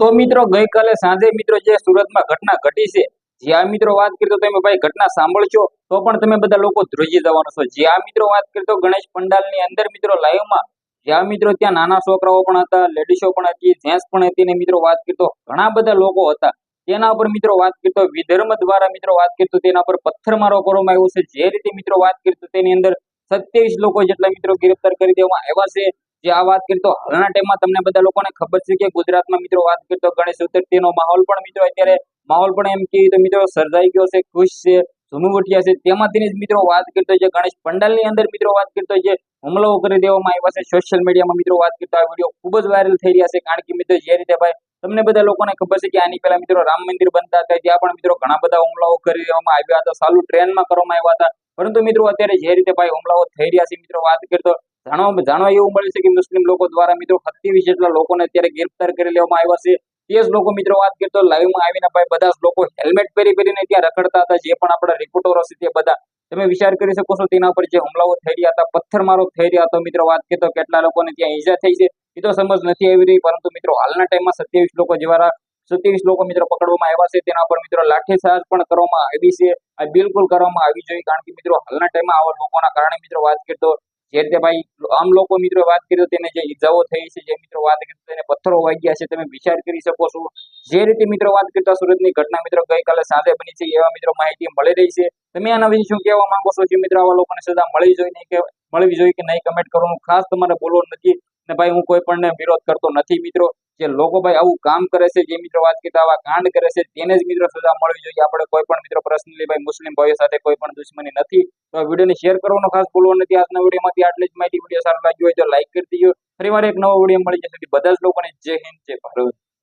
તો મિત્રો ગઈકાલે સાંજે મિત્રો જે સુરતમાં ઘટના ઘટી છે જ્યાં મિત્રો વાત કરી તમે ભાઈ ઘટના સાંભળશો, તો પણ તમે બધા લોકો ધ્રુજી જવાનો છો. જ્યાં મિત્રો વાત કરી ગણેશ પંડાલની અંદર મિત્રો લાઈવમાં જ્યાં મિત્રો ત્યાં નાના છોકરાઓ પણ હતા, લેડીઝો પણ હતી, જેન્ટ્સ પણ હતી ને મિત્રો વાત કરી તો ઘણા બધા લોકો હતા. તેના ઉપર મિત્રો વાત કરી તો વિધર્મ દ્વારા મિત્રો વાત કરી તો તેના પર પથ્થરમારો કરવામાં આવ્યો છે. જે રીતે મિત્રો વાત કરી તેની અંદર સત્યાવીસ લોકો જેટલા મિત્રો ગિરફ્તાર કરી દેવામાં આવ્યા છે. જે આ વાત કરી, તો હાલના ટાઈમમાં તમને બધા લોકોને ખબર છે કે ગુજરાતમાં મિત્રો વાત કરી તો ગણેશ ચતુર્થીનો માહોલ પણ મિત્રો અત્યારે માહોલ પણ એમ કહીએ મિત્રો સર્જાઈ ગયો છે, ખુશ છે, ઝૂમી ઉઠ્યા છે. તેમાંથી જ મિત્રો વાત કરતો જે ગણેશ પંડાલની અંદર મિત્રો વાત કરતો જે હુમલાઓ કરી દેવામાં આવ્યા છે સોશિયલ મીડિયામાં મિત્રો વાત કરતો આ વીડિયો ખૂબ જ વાયરલ થઈ રહ્યા છે. કારણ કે મિત્રો જે રીતે ભાઈ તમને બધા લોકોને ખબર છે કે આની પહેલા મિત્રો રામ મંદિર બનતા હતા, ત્યાં પણ મિત્રો ઘણા બધા હુમલાઓ કરી દેવામાં આવ્યા હતા. સાલું ટ્રેનમાં કરવામાં આવ્યા હતા. પરંતુ મિત્રો અત્યારે જે રીતે ભાઈ હુમલાઓ થઈ રહ્યા છે, મિત્રો વાત કરતો જાણવા જાણવા એવું મળે છે કે મુસ્લિમ લોકો દ્વારા મિત્રો સત્યાવીસ જેટલા લોકોને અત્યારે ગિરફ્તાર કરી લેવામાં આવ્યા છે, તે જ લોકો મિત્રો વાત કરતો લાઈવમાં આવીને ભાઈ બધા લોકો હેલ્મેટ પહેરી પહેરીને ત્યાં રખડતા હતા, જે પણ આપણા રિપોર્ટરો છે તે બધા. તમે વિચાર કરી શકો છો તેના પર જે હુમલાઓ થઈ રહ્યા હતા, પથ્થરમારો થઈ રહ્યા હતો, મિત્રો વાત કરતો કેટલા લોકોને ત્યાં ઈજા થઈ છે, એ તો સમજ નથી આવી રહી, પરંતુ મિત્રો હાલના ટાઈમમાં સત્યાવીસ લોકો જેવા સત્યાવીસ લોકો મિત્રો પકડવામાં આવ્યા છે, તેના પર મિત્રો લાઠીચાર્જ પણ કરવામાં આવી છે, આ બિલકુલ કરવામાં આવી જોઈએ, કારણ કે મિત્રો હાલના ટાઈમમાં આવા લોકોના કારણે મિત્રો વાત કરતો જે રીતે ભાઈ આમ લોકો મિત્રો વાત કરી તેને જે ઈજાઓ થઈ છે, જે મિત્રો વાત કરી તેને પથ્થરો વાગ્યા છે, તમે વિચાર કરી શકો છો. જે રીતે મિત્રો વાત કરતા સુરતની ઘટના મિત્રો ગઈકાલે સાંજે બની છે, એવા મિત્રો માહિતી મળી રહી છે. તમે આના વિશે શું કહેવા માંગો છો? જે મિત્રો આવા લોકોને સજા મળી જોઈએ નહીં કે મળવી જોઈએ કે નહીં કમેન્ટ કરવાનું ખાસ તમારે બોલવાનું નથી. ને ભાઈ હું કોઈ પણ વિરોધ કરતો નથી મિત્રો. જે લોકો ભાઈ આવું કામ કરે છે, જે મિત્રો વાત કરતા આવા કાંડ કરે છે, તેને જ મિત્રો સજા મળવી જોઈએ. આપણે કોઈ પણ મિત્રો પર્સનલી ભાઈ મુસ્લિમ ભાઈઓ સાથે કોઈ પણ દુશ્મની નથી. તો વિડીયોને શેર કરવાનો ખાસ ભૂલવો નથી. આજના વિડીયોમાંથી આટલી જ માહિતી વીડિયો સારો લાગ્યો હોય તો લાઈક કરી દીજો. ફરીવાર એક નવો વીડિયો મળી જશે. બધા જ લોકોને જય હિન્દ, જય ભારત.